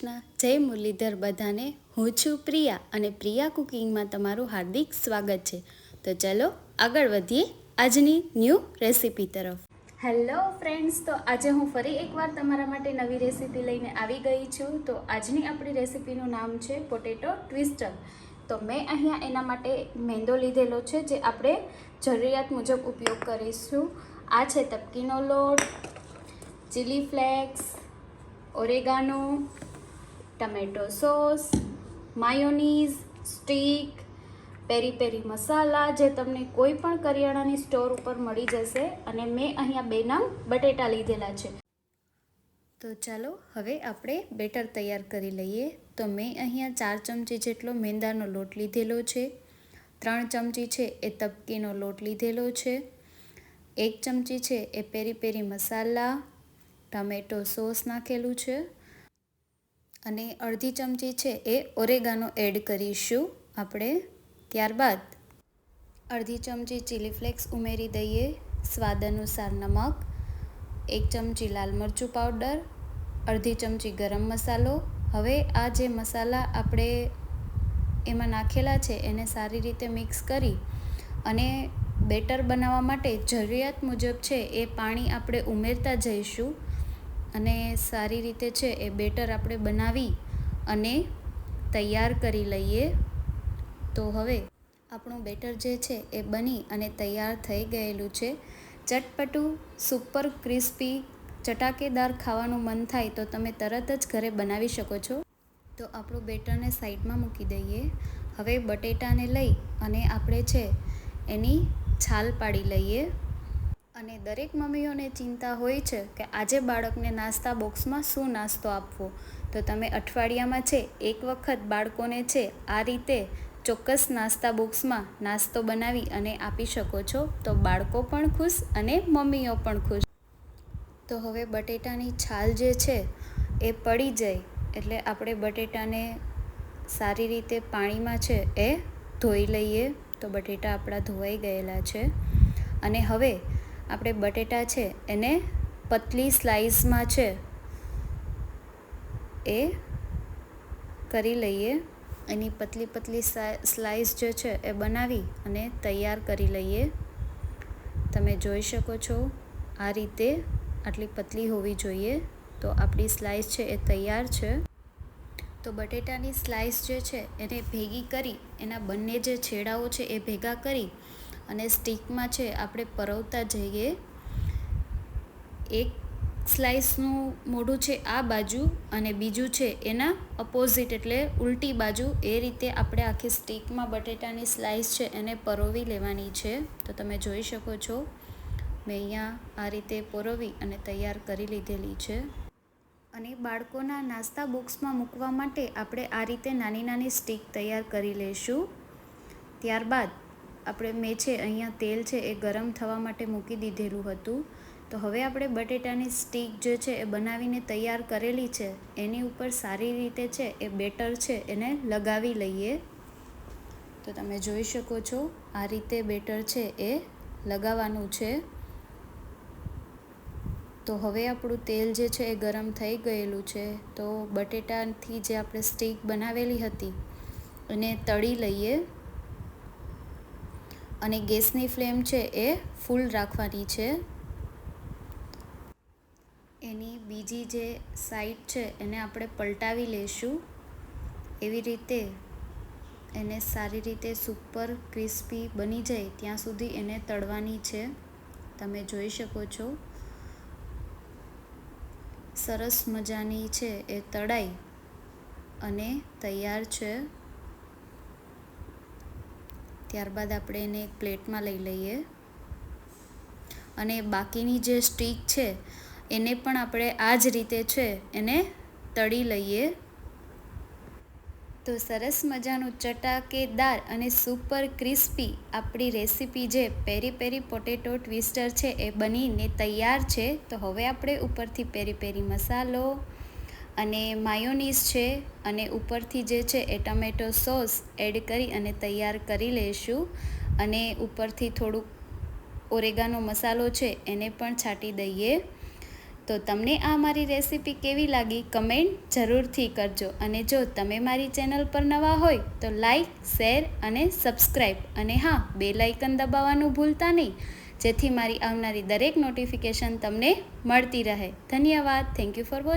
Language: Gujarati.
જય મુરલીધર બધાને. હું છું પ્રિયા અને પ્રિયા કુકિંગમાં તમારું હાર્દિક સ્વાગત છે. તો ચલો આગળ વધીએ આજની ન્યૂ રેસીપી તરફ. હેલો ફ્રેન્ડ્સ, તો આજે હું ફરી એકવાર તમારા માટે નવી રેસીપી લઈને આવી ગઈ છું. તો આજની આપણી રેસીપીનું નામ છે પોટેટો ટ્વિસ્ટર. તો મેં અહીંયા એના માટે મેંદો લીધેલો છે, જે આપણે જરૂરિયાત મુજબ ઉપયોગ કરીશું. આ છે તપકીનો લોટ, chilli flakes, oregano tomato sauce, mayonnaise, stick, peri peri masala જે તમને કોઈ પણ કરિયાણાની સ્ટોર ઉપર મળી જશે અને મેં અહીંયા બે નામ બટેટા લીધેલા છે. તો ચાલો હવે આપણે બેટર તૈયાર કરી લઈએ. તો મેં અહીંયા ચાર ચમચી જેટલો મેંદાનો લોટ લીધેલો છે. ત્રણ ચમચી છે એ તપકીનો લોટ લીધેલો છે. એક ચમચી છે એ પેરી પેરી મસાલા, ટમેટો સોસ નાખેલું છે. અને અડધી ચમચી છે એ ઓરેગાનો એડ કરીશું આપણે. ત્યારબાદ અડધી ચમચી ચીલી ફ્લેક્સ ઉમેરી દઈએ, સ્વાદ અનુસાર નમક, એક ચમચી લાલ મરચું પાવડર, અડધી ચમચી ગરમ મસાલો. હવે આ જે મસાલા આપણે એમાં નાખેલા છે એને સારી રીતે મિક્સ કરી અને બેટર બનાવવા માટે જરૂરિયાત મુજબ છે એ પાણી આપણે ઉમેરતા જઈશું. અને સારી રીતે છે એ બેટર આપણે બનાવી અને તૈયાર કરી લઈએ. તો હવે આપણું બેટર જે છે એ બની અને તૈયાર થઈ ગયેલું છે. ચટપટું સુપર ક્રિસ્પી ચટાકેદાર ખાવાનું મન થાય તો તમે તરત જ ઘરે બનાવી શકો છો. તો આપણું બેટરને સાઈડમાં મૂકી દઈએ. હવે બટેટાને લઈ અને આપણે છે એની છાલ પાડી લઈએ. અને દરેક મમ્મીઓને ચિંતા હોય છે કે આજે બાળકને નાસ્તા બોક્સમાં શું નાસ્તો આપવો? તો તમે અઠવાડિયામાં છે, એક વખત બાળકોને છે, આ રીતે ચોક્કસ નાસ્તા બોક્સમાં નાસ્તો બનાવી અને આપી શકો છો. તો બાળકો પણ ખુશ અને મમ્મીઓ પણ ખુશ. તો હવે બટેટાની છાલ જે છે, એ પડી જાય. એટલે આપણે બટેટાને સારી રીતે પાણીમાં છે, એ ધોઈ લઈએ. તો બટેટા આપણા ધોવાઈ ગયેલા છે. અને હવે આપણે બટેટા છે, એને પતલી સ્લાઇસમાં છે, એ કરી લઈએ. એની પતલી પતલી સ્લાઇસ જે છે, એ બનાવી અને તૈયાર કરી લઈએ. તમે જોઈ શકો છો, આ રીતે આટલી પતલી હોવી જોઈએ. તો આપણી સ્લાઇસ છે, એ તૈયાર છે. તો બટેટાની સ્લાઇસ જે છે, એને ભેગી કરી, એના બંને જે છેડાઓ છે, એ ભેગા કરી અને સ્ટીકમાં છે, આપણે પરવતા જઈએ. એક સ્લાઇસનું મોઢું છે આ બાજુ અને બીજું છે એના અપોઝિટ એટલે ઉલટી બાજુ. એ રીતે આપણે આખી સ્ટીકમાં બટેટાની સ્લાઇસ છે એને પરોવી લેવાની છે. તો તમે જોઈ શકો છો, મેં અહીંયા આ રીતે પરોવી અને તૈયાર કરી લીધેલી છે. અને બાળકોના નાસ્તા બોક્સમાં મૂકવા માટે આપણે આ રીતે નાની નાની સ્ટીક તૈયાર કરી લઈશું. ત્યારબાદ આપણે મેં છે, અહીંયા તેલ છે એ ગરમ થવા માટે મૂકી દીધેલું હતું. તો હવે આપણે બટેટાની સ્ટીક જે છે એ બનાવીને તૈયાર કરેલી છે, એની ઉપર સારી રીતે છે એ બેટર છે એને લગાવી લઈએ. તો તમે જોઈ શકો છો, આ રીતે બેટર છે એ લગાવવાનું છે. તો હવે આપણું તેલ જે છે એ ગરમ થઈ ગયેલું છે. તો બટેટાથી જે આપણે સ્ટીક બનાવેલી હતી, એને તળી લઈએ. અને ગેસની ફ્લેમ છે એ ફૂલ રાખવાની છે. એની બીજી જે સાઈડ છે એને આપણે પલટાવી લઈશું એવી રીતે એને સારી રીતે સુપર ક્રિસ્પી બની જાય ત્યાં સુધી એને તળવાની છે. તમે જોઈ શકો છો. સરસ મજાની છે એ તળાઈ અને તૈયાર છે. ત્યારબાદ આપણે એને એક પ્લેટમાં લઈ લઈએ. અને બાકીની જે સ્ટીક છે, એને પણ આપણે આ જ રીતે છે, એને તળી લઈએ. તો સરસ મજાનું ચટાકેદાર અને સુપર ક્રિસ્પી આપણી રેસીપી જે પેરી પેરી પોટેટો ટ્વિસ્ટર છે, એ બનીને તૈયાર છે. તો હવે આપણે ઉપરથી પેરી પેરી મસાલો અને માયોનીઝ છે અને ઉપરથી જે છે એ ટમેટો સોસ એડ કરી અને તૈયાર કરી લઈશું અને ઉપરથી થોડુંક ઓરેગાનો મસાલો છે એને પણ છાંટી દઈએ. તો તમને આ મારી રેસીપી કેવી લાગી કમેન્ટ જરૂરથી કરજો. અને જો તમે મારી ચેનલ પર નવા હોય તો લાઈક, શેર અને સબસ્ક્રાઈબ. અને હા બે લાઇકન દબાવવાનું ભૂલતા નહીં. જેથી મારી આવનારી દરેક નોટિફિકેશન તમને મળતી રહે. ધન્યવાદ. Thank you for watching